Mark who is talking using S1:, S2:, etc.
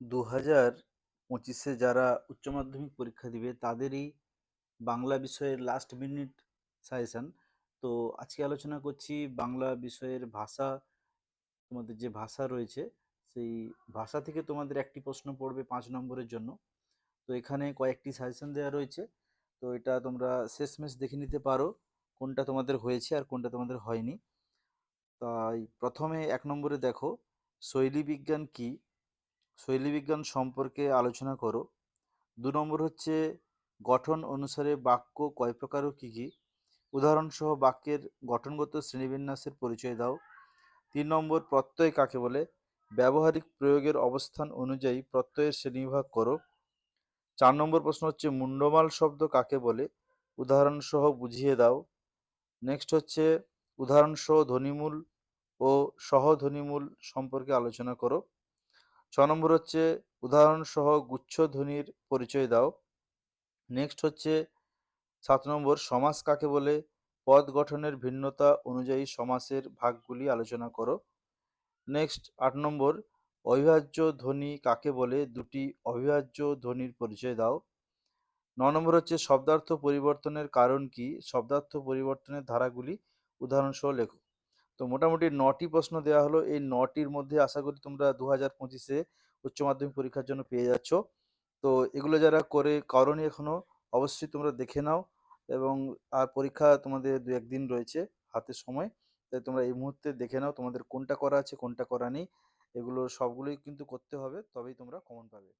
S1: দু হাজার পঁচিশে যারা উচ্চ মাধ্যমিক পরীক্ষা দিবে, তাদেরই বাংলা বিষয়ের লাস্ট মিনিট সাজেশান তো আজকে আলোচনা করছি বাংলা বিষয়ের ভাষা, তোমাদের যে ভাষা রয়েছে, সেই ভাষা থেকে তোমাদের একটি প্রশ্ন পড়বে পাঁচ নম্বরের জন্য। তো এখানে কয়েকটি সাজেশন দেওয়া রয়েছে। তো এটা তোমরা শেষমেশ দেখে নিতে পারো কোনটা তোমাদের হয়েছে আর কোনটা তোমাদের হয়নি। তাই প্রথমে এক নম্বরে দেখো, শৈলী বিজ্ঞান কি? শৈলী বিজ্ঞান সম্পর্কে আলোচনা করো। দু নম্বর হচ্ছে, গঠন অনুসারে বাক্য কয় প্রকার ও কী কী? উদাহরণসহ বাক্যের গঠনগত শ্রেণীবিন্যাসের পরিচয় দাও। তিন নম্বর, প্রত্যয় কাকে বলে? ব্যবহারিক প্রয়োগের অবস্থান অনুযায়ী প্রত্যয়ের শ্রেণীবিভাগ করো। চার নম্বর প্রশ্ন হচ্ছে, মুন্ডমাল শব্দ কাকে বলে? উদাহরণসহ বুঝিয়ে দাও। নেক্সট হচ্ছে, উদাহরণসহ ধ্বনিমূল ও সহধ্বনিমূল সম্পর্কে আলোচনা করো। ছ নম্বর হচ্ছে উদাহরণসহ গুচ্ছ ধ্বনির পরিচয় দাও। নেক্সট হচ্ছে সাত নম্বর সমাস কাকে বলে? পদ গঠনের ভিন্নতা অনুযায়ী সমাসের ভাগগুলি আলোচনা করো। নেক্সট আট নম্বর অবিভাজ্য ধ্বনি কাকে বলে? দুটি অবিভাজ্য ধ্বনির পরিচয় দাও। ন নম্বর হচ্ছে শব্দার্থ পরিবর্তনের কারণ কি? শব্দার্থ পরিবর্তনের ধারাগুলি উদাহরণসহ লেখো। তো মোটামুটি নটি প্রশ্ন দেওয়া হলো। এই নটির মধ্যে আশা করি তোমরা দু হাজার পঁচিশে উচ্চ মাধ্যমিক পরীক্ষার জন্য পেয়ে যাচ্ছ। তো এগুলো যারা করে করনি এখনও, অবশ্যই তোমরা দেখে নাও এবং আর পরীক্ষা তোমাদের দু একদিন রয়েছে হাতে সময়। তাই তোমরা এই মুহূর্তে দেখে নাও তোমাদের কোনটা করা আছে, কোনটা করা নেই। এগুলো সবগুলোই কিন্তু করতে হবে, তবেই তোমরা কমন পাবে।